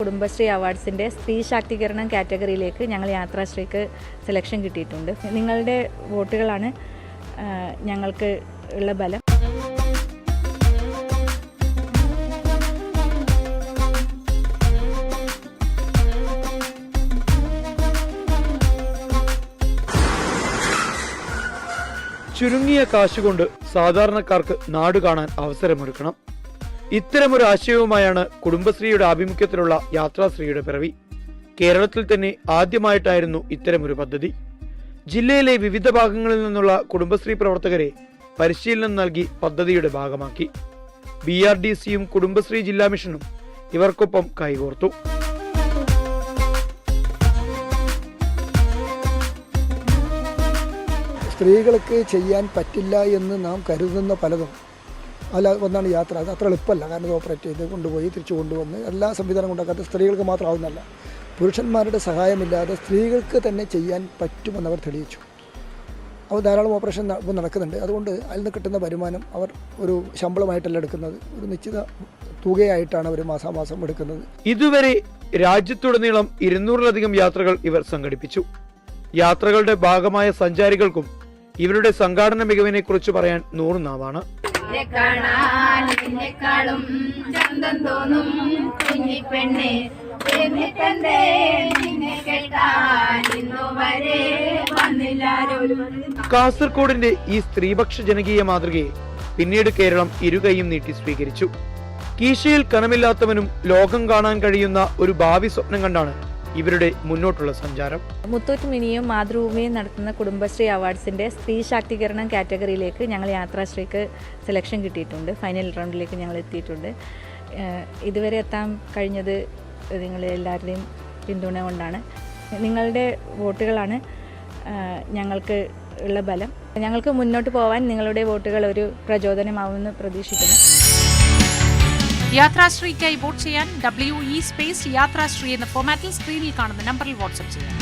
കുടുംബശ്രീ അവാർഡ്സിന്റെ സ്ത്രീ ശാക്തീകരണം കാറ്റഗറിയിലേക്ക് ഞങ്ങൾ യാത്രാശ്രീക്ക് സെലക്ഷൻ കിട്ടിയിട്ടുണ്ട്. നിങ്ങളുടെ വോട്ടുകളാണ് ഞങ്ങൾക്ക് ഉള്ള ബലം. ചുരുങ്ങിയ കാശുകൊണ്ട് സാധാരണക്കാർക്ക് നാട് കാണാൻ അവസരമൊരുക്കണം. ഇത്തരമൊരു ആശയവുമായാണ് കുടുംബശ്രീയുടെ ആഭിമുഖ്യത്തിലുള്ള യാത്രാശ്രീയുടെ പിറവി. കേരളത്തിൽ തന്നെ ആദ്യമായിട്ടായിരുന്നു ഇത്തരമൊരു പദ്ധതി. ജില്ലയിലെ വിവിധ ഭാഗങ്ങളിൽ നിന്നുള്ള കുടുംബശ്രീ പ്രവർത്തകരെ പരിശീലനം നൽകി പദ്ധതിയുടെ ഭാഗമാക്കി. ബി ആർ ഡി സിയും കുടുംബശ്രീ ജില്ലാ മിഷനും ഇവർക്കൊപ്പം കൈകോർത്തു. സ്ത്രീകൾക്ക് ചെയ്യാൻ പറ്റില്ല എന്ന് നാം കരുതുന്ന പലതും അല്ല ഒന്നാണ് യാത്ര. അത് അത്ര എളുപ്പമല്ല. കാരണം ഇത് ഓപ്പറേറ്റ് ചെയ്ത് കൊണ്ടുപോയി തിരിച്ചു കൊണ്ടുവന്ന് എല്ലാ സംവിധാനം കൊണ്ടാക്കാത്ത സ്ത്രീകൾക്ക് മാത്രമാവുന്നല്ല പുരുഷന്മാരുടെ സഹായമില്ലാതെ സ്ത്രീകൾക്ക് തന്നെ ചെയ്യാൻ പറ്റുമെന്നവർ തെളിയിച്ചു. അവർ ധാരാളം ഓപ്പറേഷൻ ഇപ്പോൾ നടക്കുന്നുണ്ട്. അതുകൊണ്ട് അതിൽ നിന്ന് കിട്ടുന്ന വരുമാനം അവർ ഒരു ശമ്പളമായിട്ടല്ല എടുക്കുന്നത്. ഒരു നിശ്ചിത തുകയായിട്ടാണ് അവർ മാസാമാസം എടുക്കുന്നത്. ഇതുവരെ രാജ്യത്തുടനീളം ഇരുന്നൂറിലധികം യാത്രകൾ ഇവർ സംഘടിപ്പിച്ചു. യാത്രകളുടെ ഭാഗമായ സഞ്ചാരികൾക്കും ഇവരുടെ സംഘാടന മികവിനെ കുറിച്ച് പറയാൻ നൂറ് നാവാണ് നിന്നെ കാണാൻ നിന്നെക്കാളും ചന്തം തോന്നും കുഞ്ഞിപ്പെണ്ണെ എന്നിട്ടെന്തേ നിന്നെ കേട്ടാ ഇന്നു വരെ വന്നില്ലാരും കാസർഗോഡിന്റെ ഈ സ്ത്രീപക്ഷ ജനകീയ മാതൃകയെ പിന്നീട് കേരളം ഇരുകൈയും നീട്ടി സ്വീകരിച്ചു. കീശയിൽ കനമില്ലാത്തവനും ലോകം കാണാൻ കഴിയുന്ന ഒരു ഭാവി സ്വപ്നം കണ്ടാണ് ഇവരുടെ മുന്നോട്ടുള്ള സഞ്ചാരം. മുത്തൂറ്റ് മിനിയും മാതൃഭൂമിയും നടത്തുന്ന കുടുംബശ്രീ അവാർഡ്സിന്റെ സ്ത്രീ ശാക്തീകരണം കാറ്റഗറിയിലേക്ക് ഞങ്ങൾ യാത്രാശ്രീക്ക് സെലക്ഷൻ കിട്ടിയിട്ടുണ്ട്. ഫൈനൽ റൗണ്ടിലേക്ക് ഞങ്ങൾ എത്തിയിട്ടുണ്ട്. ഇതുവരെ എത്താൻ കഴിഞ്ഞത് നിങ്ങൾ എല്ലാവരുടെയും പിന്തുണ കൊണ്ടാണ്. നിങ്ങളുടെ വോട്ടുകളാണ് ഞങ്ങൾക്ക് ഉള്ള ബലം. ഞങ്ങൾക്ക് മുന്നോട്ട് പോകാൻ നിങ്ങളുടെ വോട്ടുകൾ ഒരു പ്രചോദനമാവുമെന്ന് പ്രതീക്ഷിക്കുന്നു. യാത്രാശ്രീക്കായി വോട്ട് ചെയ്യാൻ ഡബ്ല്യു ഇ സ്പേസ് യാത്രാശ്രീ എന്ന ഫോർമാറ്റിൽ സ്ക്രീനിൽ കാണുന്ന നമ്പറിൽ വാട്സ്ആപ്പ് ചെയ്യാം.